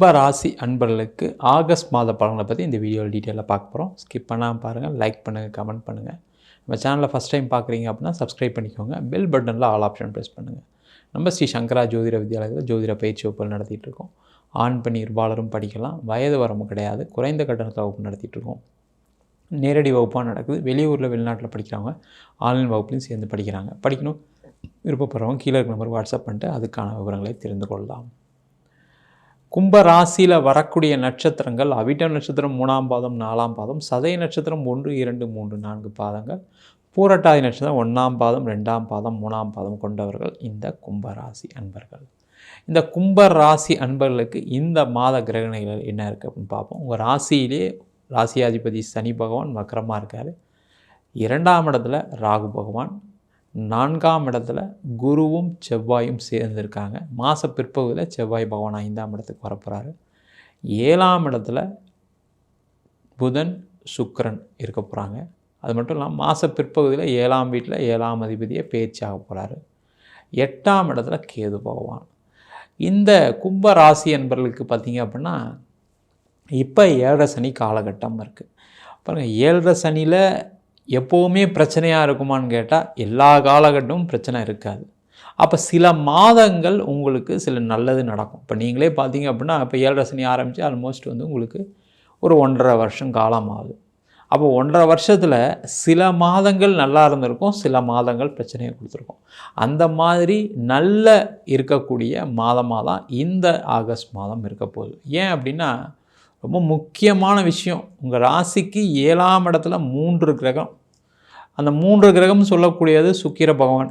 கும்பராசி அன்பர்களுக்கு ஆகஸ்ட் மாத பலன்களை பற்றி இந்த வீடியோவில் டீட்டெயிலாக பார்க்க போகிறோம் ஸ்கிப் பண்ணாமல் பாருங்கள் லைக் பண்ணுங்கள் கமெண்ட் பண்ணுங்கள் நம்ம சேனலில் ஃபஸ்ட் டைம் பார்க்குறீங்க அப்படின்னா சப்ஸ்கிரைப் பண்ணிக்கோங்க. பெல் பட்டனில் ஆல் ஆப்ஷன் ப்ரெஸ் பண்ணுங்கள் நம்ம ஸ்ரீ சங்கரா ஜோதிட வித்யாலயத்தில் ஜோதிட பயிற்சி வகுப்புகள் நடத்திட்டு இருக்கோம். ஆண் பெண் இருபாலரும் படிக்கலாம். வயது வரம்பு கிடையாது. குறைந்த கட்டணத்தை வகுப்பு நடத்திட்டுருக்கோம் நேரடி வகுப்பாக நடக்குது. வெளியூரில் வெளிநாட்டில் படிக்கிறவங்க ஆன்லைன் வகுப்புலையும் சேர்ந்து படிக்கிறாங்க. படிக்கணும் விருப்பப்படுறவங்க கீழே இருக்க நம்பர் வாட்ஸ்அப் பண்ணிட்டு அதுக்கான விவரங்களை தெரிந்து கொள்ளலாம். கும்ப ராசியில் வரக்கூடிய நட்சத்திரங்கள் அவிட்ட நட்சத்திரம் மூணாம் பாதம் நாலாம் பாதம் சதய நட்சத்திரம் ஒன்று இரண்டு மூன்று நான்கு பாதங்கள் பூரட்டாதி நட்சத்திரம் ஒன்றாம் பாதம் ரெண்டாம் பாதம் மூணாம் பாதம் கொண்டவர்கள் இந்த கும்பராசி அன்பர்கள். இந்த கும்ப ராசி அன்பர்களுக்கு இந்த மாத கிரகணிகள் என்ன இருக்குது அப்படின்னு பார்ப்போம். உங்கள் ராசியிலே ராசியாதிபதி சனி பகவான் மக்கரமாக இருக்கார். இரண்டாம் இடத்துல ராகு பகவான் நான்காம் இடத்துல குருவும் செவ்வாயும் சேர்ந்துருக்காங்க. மாத பிற்பகுதியில் செவ்வாய் பகவான் ஐந்தாம் இடத்துக்கு வரப்போகிறாரு ஏழாம் இடத்துல புதன் சுக்கரன் இருக்க போகிறாங்க அது மட்டும் இல்லாமல் மாத பிற்பகுதியில் ஏழாம் வீட்டில் ஏழாம் அதிபதியை பேச்சாக போகிறாரு எட்டாம் இடத்துல கேது பகவான். இந்த கும்ப ராசி என்பர்களுக்கு பார்த்தீங்க அப்படின்னா இப்போ ஏழரை சனி காலகட்டம் இருக்குது பாருங்கள் ஏழரை சனியில் எப்போவுமே பிரச்சனையாக இருக்குமான்னு கேட்டால் எல்லா காலகட்டமும் பிரச்சனை இருக்காது. அப்போ சில மாதங்கள் உங்களுக்கு சில நல்லது நடக்கும். இப்போ நீங்களே பார்த்தீங்க அப்படின்னா இப்போ ஏழரை சனி ஆரம்பித்து ஆல்மோஸ்ட் வந்து உங்களுக்கு ஒரு ஒன்றரை வருஷம் காலம் ஆகுது. அப்போ ஒன்றரை வருஷத்தில் சில மாதங்கள் நல்லா இருந்திருக்கும் சில மாதங்கள் பிரச்சனையை கொடுத்துருக்கும். அந்த மாதிரி நல்ல இருக்கக்கூடிய மாதமாக தான் இந்த ஆகஸ்ட் மாதம் இருக்க போகுது. ஏன் அப்படின்னா ரொம்ப முக்கியமான விஷயம். உங்கள் ராசிக்கு ஏழாம் இடத்துல மூன்று கிரகம். அந்த மூன்று கிரகம் சொல்லக்கூடியது சுக்கிர பகவான்.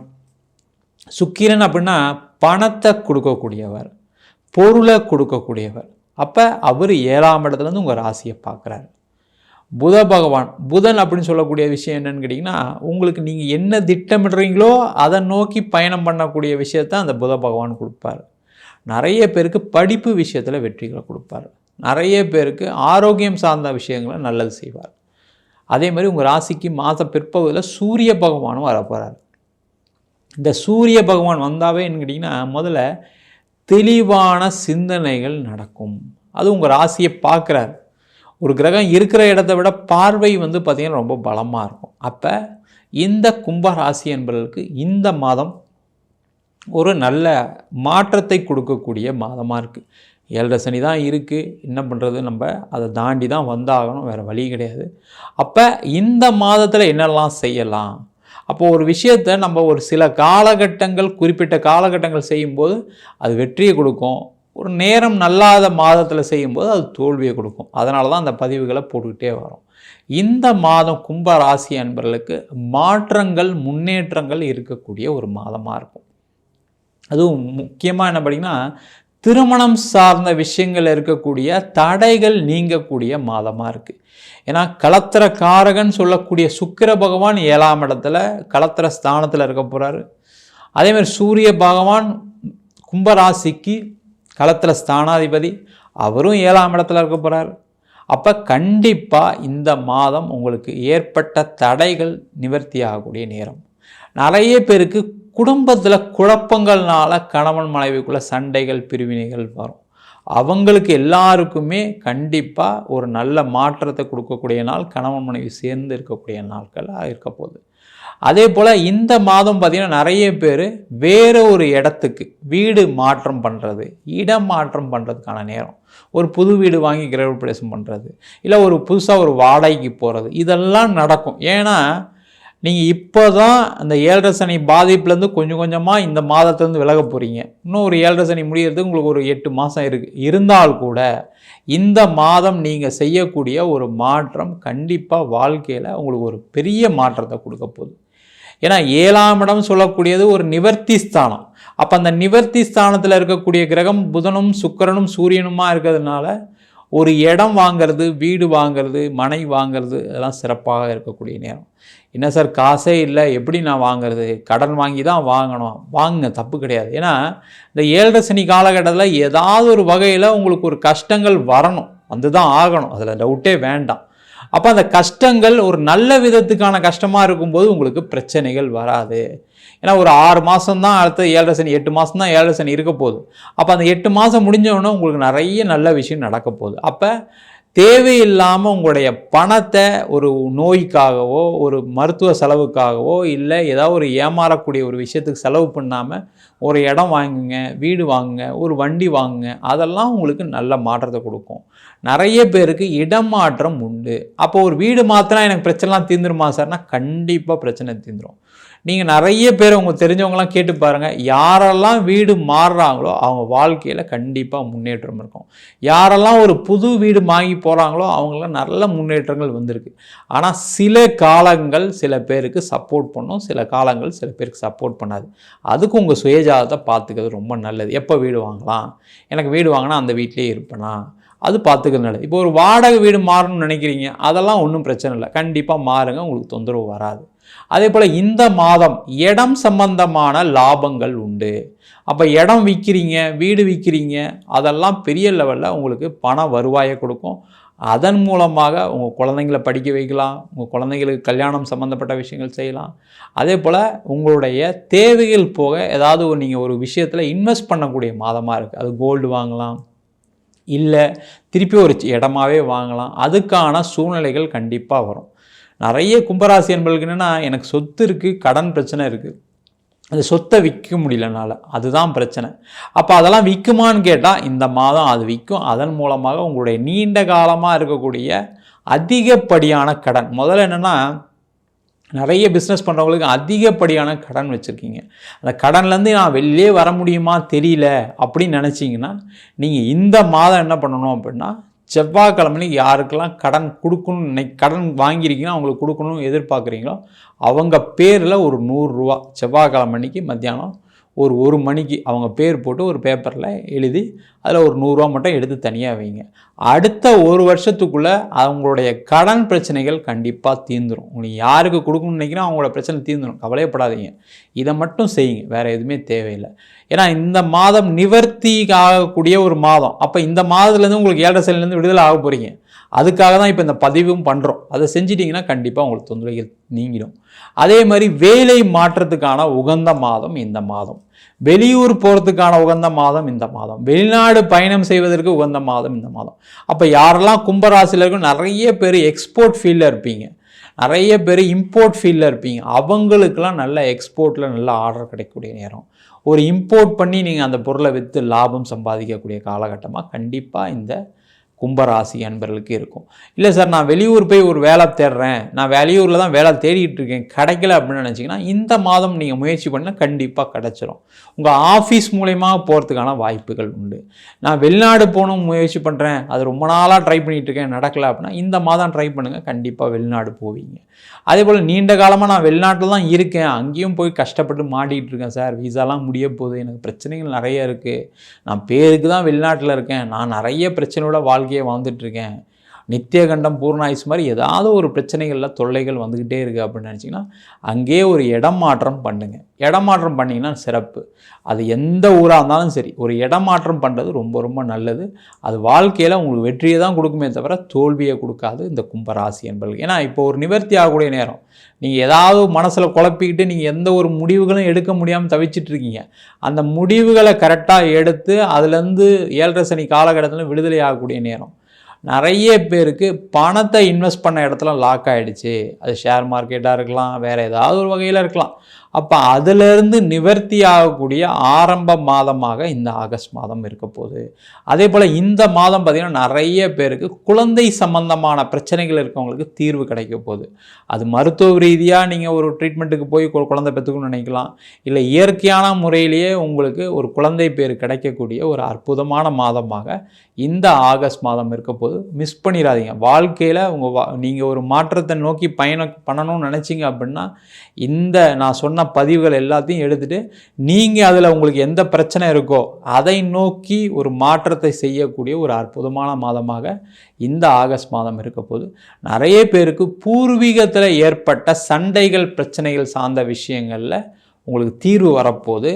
சுக்கிரன் அப்படின்னா பணத்தை கொடுக்கக்கூடியவர் பொருளை கொடுக்கக்கூடியவர். அப்போ அவர் ஏழாம் இடத்துலேருந்து உங்கள் ராசியை பார்க்குறாரு. புத பகவான் புதன் அப்படின்னு சொல்லக்கூடிய விஷயம் என்னன்னு கேட்டிங்கன்னா உங்களுக்கு நீங்கள் என்ன திட்டமிடுறீங்களோ அதை நோக்கி பயணம் பண்ணக்கூடிய விஷயத்த அந்த புத பகவான் கொடுப்பார். நிறைய பேருக்கு படிப்பு விஷயத்தில் வெற்றிகளை கொடுப்பார். நிறைய பேருக்கு ஆரோக்கியம் சார்ந்த விஷயங்களை நல்லது செய்வார். அதே மாதிரி உங்கள் ராசிக்கு மாத பிற்பகுதியில் சூரிய பகவானும் வரப்போகிறார் இந்த சூரிய பகவான் வந்தாவே கேட்டிங்கன்னா முதல்ல தெளிவான சிந்தனைகள் நடக்கும். அது உங்கள் ராசியை பார்க்குறாரு. ஒரு கிரகம் இருக்கிற இடத்த விட பார்வை வந்து பார்த்திங்கன்னா ரொம்ப பலமாக இருக்கும். அப்போ இந்த கும்ப ராசி என்பவர்களுக்கு இந்த மாதம் ஒரு நல்ல மாற்றத்தை கொடுக்கக்கூடிய மாதமாக இருக்குது ஏழரை சனி தான் இருக்குது என்ன பண்ணுறது நம்ம அதை தாண்டி தான் வந்தாகணும். வேறு வழி கிடையாது. அப்போ இந்த மாதத்தில் என்னெல்லாம் செய்யலாம்? அப்போது ஒரு விஷயத்தை நம்ம ஒரு சில காலகட்டங்கள் குறிப்பிட்ட காலகட்டங்கள் செய்யும்போது அது வெற்றியை கொடுக்கும். ஒரு நேரம் நல்லாத மாதத்தில் செய்யும்போது அது தோல்வியை கொடுக்கும். அதனால தான் அந்த பதிவுகளை போட்டுக்கிட்டே வரும். இந்த மாதம் கும்ப ராசி அன்பர்களுக்கு மாற்றங்கள் முன்னேற்றங்கள் இருக்கக்கூடிய ஒரு மாதமாக இருக்கும். அதுவும் முக்கியமாக என்ன பண்ணிங்கன்னா திருமணம் சார்ந்த விஷயங்கள் இருக்கக்கூடிய தடைகள் நீங்கக்கூடிய மாதமாக இருக்குது ஏன்னா கலத்திர காரகன் சொல்லக்கூடிய சுக்கிர பகவான் ஏழாம் இடத்துல களத்திர ஸ்தானத்தில் இருக்க போகிறாரு அதேமாதிரி சூரிய பகவான் கும்பராசிக்கு களத்தில் ஸ்தானாதிபதி அவரும் ஏழாம் இடத்துல இருக்க போகிறார் அப்போ கண்டிப்பாக இந்த மாதம் உங்களுக்கு ஏற்பட்ட தடைகள் நிவர்த்தி ஆகக்கூடிய நேரம். நிறைய பேருக்கு குடும்பத்தில் குழப்பங்கள்னால கணவன் மனைவிக்குள்ள சண்டைகள் பிரிவினைகள் வரும். அவங்களுக்கு எல்லாருக்குமே கண்டிப்பாக ஒரு நல்ல மாற்றத்தை கொடுக்கக்கூடிய நாள் கணவன் மனைவி சேர்ந்து இருக்கக்கூடிய நாட்களாக இருக்க போகுது. அதே போல் இந்த மாதம் பார்த்திங்கன்னா நிறைய பேர் வேறு ஒரு இடத்துக்கு வீடு மாற்றம் பண்ணுறது இடம் மாற்றம் பண்ணுறதுக்கான நேரம். ஒரு புது வீடு வாங்கி கிரகப்பிரவேசம் பண்ணுறது இல்லை ஒரு புதுசாக ஒரு வாடகைக்கு போகிறது இதெல்லாம் நடக்கும். ஏன்னா நீங்கள் இப்போ தான் அந்த ஏழரை சனி பாதிப்புலேருந்து கொஞ்சம் கொஞ்சமாக இந்த மாதத்துலேருந்து விலக போகிறீங்க இன்னும் ஒரு ஏழரை சனி முடியறதுக்கு உங்களுக்கு ஒரு எட்டு மாதம் இருக்குது இருந்தால் கூட இந்த மாதம் நீங்கள் செய்யக்கூடிய ஒரு மாற்றம் கண்டிப்பாக வாழ்க்கையில் உங்களுக்கு ஒரு பெரிய மாற்றத்தை கொடுக்க போகுது. ஏன்னா ஏழாம் இடம் சொல்லக்கூடியது ஒரு நிவர்த்தி ஸ்தானம். அப்போ அந்த நிவர்த்தி ஸ்தானத்தில் இருக்கக்கூடிய கிரகம் புதனும் சுக்கரனும் சூரியனுமாக இருக்கிறதுனால ஒரு இடம் வாங்கிறது வீடு வாங்கிறது மனை வாங்கிறது அதெல்லாம் சிறப்பாக இருக்கக்கூடிய நேரம். என்ன சார் காசே இல்லை எப்படி நான் வாங்குறது? கடன் வாங்கி தான் வாங்கணும். வாங்குங்க தப்பு கிடையாது. ஏன்னா இந்த ஏழரை சனி காலகட்டத்தில் ஏதாவது ஒரு வகையில் உங்களுக்கு ஒரு கஷ்டங்கள் வரணும். வந்து தான் ஆகணும். அதில் டவுட்டே வேண்டாம். அப்போ அந்த கஷ்டங்கள் ஒரு நல்ல விதத்துக்கான கஷ்டமாக இருக்கும்போது உங்களுக்கு பிரச்சனைகள் வராது. ஏன்னா ஒரு ஆறு மாதம் தான் அடுத்த ஏழரை சனி எட்டு மாதம் தான் ஏழரை சனி இருக்க போகுது. அப்போ அந்த எட்டு மாதம் முடிஞ்சவொடனே உங்களுக்கு நிறைய நல்ல விஷயம் நடக்க போகுது. அப்போ தேவையில்லாமல் உங்களுடைய பணத்தை ஒரு நோய்க்காகவோ ஒரு மருத்துவ செலவுக்காகவோ இல்லை ஏதாவது ஒரு ஏமாறக்கூடிய ஒரு விஷயத்துக்கு செலவு பண்ணாமல் ஒரு இடம் வாங்குங்க வீடு வாங்குங்க ஒரு வண்டி வாங்குங்க அதெல்லாம் உங்களுக்கு நல்ல மாற்றத்தை கொடுக்கும். நிறைய பேருக்கு இடம் மாற்றம் உண்டு. அப்போ ஒரு வீடு மாத்திரம் எனக்கு பிரச்சனைலாம் தீர்ந்துருமா சார்னா கண்டிப்பாக பிரச்சனை தீர்ந்துடும் நீங்கள் நிறைய பேர் உங்களுக்கு தெரிஞ்சவங்களாம் கேட்டு பாருங்கள் யாரெல்லாம் வீடு மாறுறாங்களோ அவங்க வாழ்க்கையில் கண்டிப்பாக முன்னேற்றம் இருக்கும். யாரெல்லாம் ஒரு புது வீடு வாங்கி போகிறாங்களோ அவங்களாம் நல்ல முன்னேற்றங்கள் வந்திருக்கு. ஆனால் சில காலங்கள் சில பேருக்கு சப்போர்ட் பண்ணும். சில காலங்கள் சில பேருக்கு சப்போர்ட் பண்ணாது. அதுக்கு உங்கள் சுயஜாதத்தை பார்த்துக்கிறது ரொம்ப நல்லது. எப்போ வீடு வாங்கலாம்? எனக்கு வீடு வாங்கினா அந்த வீட்லேயே இருப்பேனா? அது பார்த்துக்கிறது நல்லது இப்போ ஒரு வாடகை வீடு மாறணும்னு நினைக்கிறீங்க அதெல்லாம் ஒன்றும் பிரச்சனை இல்லை. கண்டிப்பாக மாறுங்க உங்களுக்கு தொந்தரவு வராது. அதே போல் இந்த மாதம் இடம் சம்பந்தமான லாபங்கள் உண்டு. அப்போ இடம் விற்கிறீங்க வீடு விற்கிறீங்க அதெல்லாம் பெரிய லெவலில் உங்களுக்கு பண வருவாயை கொடுக்கும். அதன் மூலமாக உங்கள் குழந்தைங்களை படிக்க வைக்கலாம் உங்கள் குழந்தைங்களுக்கு கல்யாணம் சம்மந்தப்பட்ட விஷயங்கள் செய்யலாம். அதே போல் உங்களுடைய தேவைகள் போக ஏதாவது நீங்கள் ஒரு விஷயத்தில் இன்வெஸ்ட் பண்ணக்கூடிய மாதமாக இருக்குது அது கோல்டு வாங்கலாம் இல்லை திருப்பி ஒரு இடமாவே வாங்கலாம். அதுக்கான சூழ்நிலைகள் கண்டிப்பாக வரும். நிறைய கும்பராசி என்பதுக்கு என்னென்னா எனக்கு சொத்து இருக்குது கடன் பிரச்சனை இருக்குது அந்த சொத்தை விற்க முடியலனால அதுதான் பிரச்சனை. அப்போ அதெல்லாம் விற்குமான்னு கேட்டால் இந்த மாதம் அது விற்கும் அதன் மூலமாக உங்களுடைய நீண்ட காலமாக இருக்கக்கூடிய அதிகப்படியான கடன். முதல்ல என்னென்னா நிறைய பிஸ்னஸ் பண்ணுறவங்களுக்கு அதிகப்படியான கடன் வச்சுருக்கீங்க. அந்த கடன்லேருந்து நான் வெளியே வர முடியுமா தெரியல அப்படின்னு நினச்சிங்கன்னா நீங்கள் இந்த மாதம் என்ன பண்ணணும் அப்படின்னா செவ்வாய்க்கிழமைக்கு யாருக்கெல்லாம் கடன் கொடுக்கணும் இன்னைக்கு கடன் வாங்கியிருக்கீங்கன்னா அவங்களுக்கு கொடுக்கணும்னு எதிர்பார்க்குறீங்களோ அவங்க பேரில் ஒரு நூறுரூவா செவ்வாய்க்கிழமை அன்னைக்கு மத்தியானம் ஒரு ஒரு மணிக்கு அவங்க பேர் போட்டு ஒரு பேப்பரில் எழுதி அதில் ஒரு நூறுரூவா மட்டும் எடுத்து தனியாக வைங்க. அடுத்த ஒரு வருஷத்துக்குள்ளே அவங்களுடைய கடன் பிரச்சனைகள் கண்டிப்பாக தீர்ந்துடும் உங்களுக்கு யாருக்கு கொடுக்கணும்னு நினைக்கிறோம் அவங்களோட பிரச்சனை தீர்ந்துடும் கவலையப்படாதீங்க. இதை மட்டும் செய்யுங்க. வேறு எதுவுமே தேவையில்லை. ஏன்னா இந்த மாதம் நிவர்த்தி ஆகக்கூடிய ஒரு மாதம். அப்போ இந்த மாதத்துலேருந்து உங்களுக்கு ஏழரை செல்லேருந்து விடுதலை ஆக போகிறீங்க அதுக்காக தான் இப்போ இந்த பதிவும் பண்ணுறோம். அதை செஞ்சிட்டிங்கன்னா கண்டிப்பாக உங்களுக்கு தொந்தரவுகள் நீங்கிடும். அதே மாதிரி வேலை மாற்றத்துக்கான உகந்த மாதம் இந்த மாதம். வெளியூர் போகிறதுக்கான உகந்த மாதம் இந்த மாதம். வெளிநாடு பயணம் செய்வதற்கு உகந்த மாதம் இந்த மாதம். அப்போ யாரெல்லாம் கும்பராசியில் இருக்கும் நிறைய பேர் எக்ஸ்போர்ட் ஃபீல்டில் இருப்பீங்க. நிறைய பேர் இம்போர்ட் ஃபீல்டில் இருப்பீங்க. அவங்களுக்கெல்லாம் நல்ல எக்ஸ்போர்ட்டில் நல்ல ஆர்டர் கிடைக்கக்கூடிய நேரம். ஒரு இம்போர்ட் பண்ணி நீங்கள் அந்த பொருளை விற்று லாபம் சம்பாதிக்கக்கூடிய காலகட்டமாக கண்டிப்பாக இந்த கும்பராசி அன்பர்களுக்கு இருக்கும். இல்லை சார் நான் வெளியூர் போய் ஒரு வேலை தேடுறேன். நான் வெளியூரில் தான் வேலை தேடிட்டு இருக்கேன். கிடைக்கல அப்படின்னு நினச்சிங்கன்னா இந்த மாதம் நீங்கள் முயற்சி பண்ணால் கண்டிப்பாக கிடச்சிரும். உங்கள் ஆஃபீஸ் மூலயமா போகிறதுக்கான வாய்ப்புகள் உண்டு. நான் வெளிநாடு போகணும் முயற்சி பண்ணுறேன் அது ரொம்ப நாளாக ட்ரை பண்ணிகிட்டு இருக்கேன். நடக்கலை அப்படின்னா இந்த மாதம் ட்ரை பண்ணுங்கள் கண்டிப்பாக வெளிநாடு போவீங்க. அதே போல் நீண்ட காலமாக நான் வெளிநாட்டில் தான் இருக்கேன். அங்கேயும் போய் கஷ்டப்பட்டு மாட்டிகிட்டு இருக்கேன் சார். விசாலாம் முடிய போகுது. எனக்கு பிரச்சனைகள் நிறைய இருக்குது நான் பேருக்கு தான் வெளிநாட்டில் இருக்கேன். நான் நிறைய பிரச்சனையோட வாழ்க்கை வாழ்க்கையை வாழ்ந்துட்டுருக்கேன் நித்தியகண்டம் பூர்ணாயுஸ் மாதிரி ஏதாவது ஒரு பிரச்சனைகளில் தொல்லைகள் வந்துக்கிட்டே இருக்குது அப்படின்னு நினச்சிங்கன்னா அங்கேயே ஒரு இடம் மாற்றம் பண்ணுங்கள் இடம் மாற்றம் பண்ணிங்கன்னா சிறப்பு. அது எந்த ஊராக இருந்தாலும் சரி ஒரு இடம் மாற்றம் பண்ணுறது ரொம்ப ரொம்ப நல்லது. அது வாழ்க்கையில் உங்களுக்கு வெற்றியை தான் கொடுக்குமே தவிர தோல்வியை கொடுக்காது இந்த கும்பராசி என்பது ஏன்னா இப்போ ஒரு நிவர்த்தி ஆகக்கூடிய நேரம். நீங்கள் ஏதாவது மனசில் குழப்பிக்கிட்டு நீங்கள் எந்த ஒரு முடிவுகளும் எடுக்க முடியாமல் தவிச்சிட்டு இருக்கீங்க. அந்த முடிவுகளை கரெக்டாக எடுத்து அதுலேருந்து ஏழரை சனி காலகட்டத்தில் விடுதலை ஆகக்கூடிய நேரம். நிறைய பேருக்கு பணத்தை இன்வெஸ்ட் பண்ண இடத்துல லாக் ஆகிடுச்சு அது ஷேர் மார்க்கெட்டாக இருக்கலாம் வேறு ஏதாவது ஒரு வகையில் இருக்கலாம். அப்போ அதிலிருந்து நிவர்த்தி ஆகக்கூடிய ஆரம்ப மாதமாக இந்த ஆகஸ்ட் மாதம் இருக்க போகுது. அதே போல் இந்த மாதம் பார்த்திங்கன்னா நிறைய பேருக்கு குழந்தை சம்பந்தமான பிரச்சனைகள் இருக்கவங்களுக்கு தீர்வு கிடைக்க போகுது. அது மருத்துவ ரீதியாக நீங்கள் ஒரு ட்ரீட்மெண்ட்டுக்கு போய் குழந்தை பெற்றுக்கணும்னு நினைக்கலாம். இல்லை இயற்கையான முறையிலேயே உங்களுக்கு ஒரு குழந்தை பேர் கிடைக்கக்கூடிய ஒரு அற்புதமான மாதமாக இந்த ஆகஸ்ட் மாதம் இருக்க போது மிஸ் பண்ணிடாதீங்க வாழ்க்கையில் உங்கள் வா நீங்கள் ஒரு மாற்றத்தை நோக்கி பயணம் பண்ணணும்னு நினச்சிங்க அப்படின்னா இந்த நான் சொன்ன பதிவுகள் எல்லாத்தையும் எடுத்துகிட்டு நீங்கள் அதில் உங்களுக்கு எந்த பிரச்சனை இருக்கோ அதை நோக்கி ஒரு மாற்றத்தை செய்யக்கூடிய ஒரு அற்புதமான மாதமாக இந்த ஆகஸ்ட் மாதம் இருக்க போது நிறைய பேருக்கு பூர்வீகத்தில் ஏற்பட்ட சண்டைகள் பிரச்சனைகள் சார்ந்த விஷயங்களில் உங்களுக்கு தீர்வு வரப்போகுது.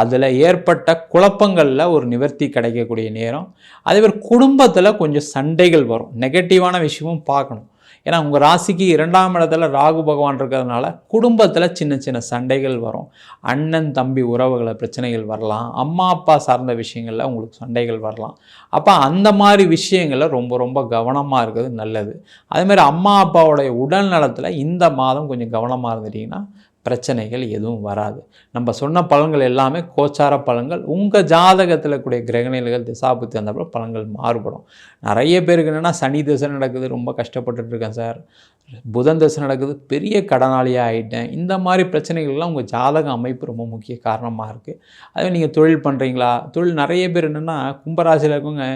அதில் ஏற்பட்ட குழப்பங்களில் ஒரு நிவர்த்தி கிடைக்கக்கூடிய நேரம். அதே மாதிரி குடும்பத்தில் கொஞ்சம் சண்டைகள் வரும். நெகட்டிவான விஷயமும் பார்க்கணும். ஏன்னா உங்கள் ராசிக்கு இரண்டாம் இடத்துல ராகு பகவான் இருக்கிறதுனால குடும்பத்தில் சின்ன சின்ன சண்டைகள் வரும். அண்ணன் தம்பி உறவுகளை பிரச்சனைகள் வரலாம். அம்மா அப்பா சார்ந்த விஷயங்களில் உங்களுக்கு சண்டைகள் வரலாம். அப்போ அந்த மாதிரி விஷயங்களில் ரொம்ப ரொம்ப கவனமாக இருக்கிறது நல்லது. அதேமாதிரி அம்மா அப்பாவுடைய உடல் நலத்தில் இந்த மாதம் கொஞ்சம் கவனமாக இருந்துட்டிங்கன்னா பிரச்சனைகள் எதுவும் வராது. நம்ம சொன்ன பலன்கள் எல்லாமே கோச்சார பலன்கள் உங்கள் ஜாதகத்தில் கூடிய கிரகநிலைகள் திசாபுத்தி வந்தப்போ பலன்கள் மாறுபடும். நிறைய பேருக்கு என்னென்னா சனி திசை நடக்குது ரொம்ப கஷ்டப்பட்டுட்டு இருக்கேன் சார். புதன் திசை நடக்குது பெரிய கடனாளியாக ஆகிட்டேன் இந்த மாதிரி பிரச்சனைகள்லாம் உங்கள் ஜாதக அமைப்பு ரொம்ப முக்கிய காரணமாக இருக்குது அதே நீங்கள் தொழில் பண்ணுறீங்களா தொழில் நிறைய பேர் என்னென்னா கும்பராசியில் இருக்கவங்க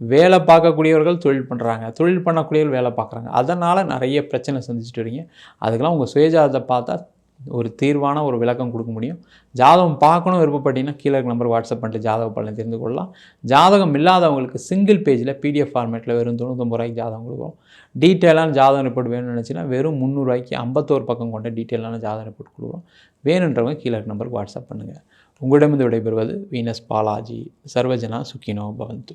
வேலை பார்க்கக்கூடியவர்கள் தொழில் பண்ணுறாங்க தொழில் பண்ணக்கூடியவர்கள் வேலை பார்க்குறாங்க. அதனால் நிறைய பிரச்சனை சந்திச்சுட்டு வரீங்க. அதுக்கெல்லாம் உங்கள் சுயஜாதத்தை பார்த்தா ஒரு தீர்வான ஒரு விளக்கம் கொடுக்க முடியும். ஜாதகம் பார்க்கணும் விருப்பப்பட்டீங்கன்னா கீழே நம்பர் வாட்ஸ்அப் பண்ணிட்டு ஜாதக பலனை தெரிந்து கொள்ளலாம். ஜாதகம் இல்லாதவங்களுக்கு சிங்கிள் பேஜில் பிடிஎஃப் ஃபார்மேட்டில் வெறும் தொண்ணூத்தொம்பது ரூபாய்க்கு ஜாதகம் கொடுக்குறோம் டீட்டெயிலான ஜாதகம் ரிப்போர்ட் வேணும்னு நினச்சின்னா வெறும் முந்நூறுரூவாய்க்கு ஐம்பத்தோரு பக்கம் கொண்ட டீட்டெயிலான ஜாதக ரிப்போர்ட் கொடுக்குறோம் வேணுன்றவங்க கீழே நம்பருக்கு வாட்ஸ்அப் பண்ணுங்கள் உங்களிடமிருந்து விடைபெறுவது வீனஸ் பாலாஜி. சர்வஜனா சுக்கினோ பவந்து.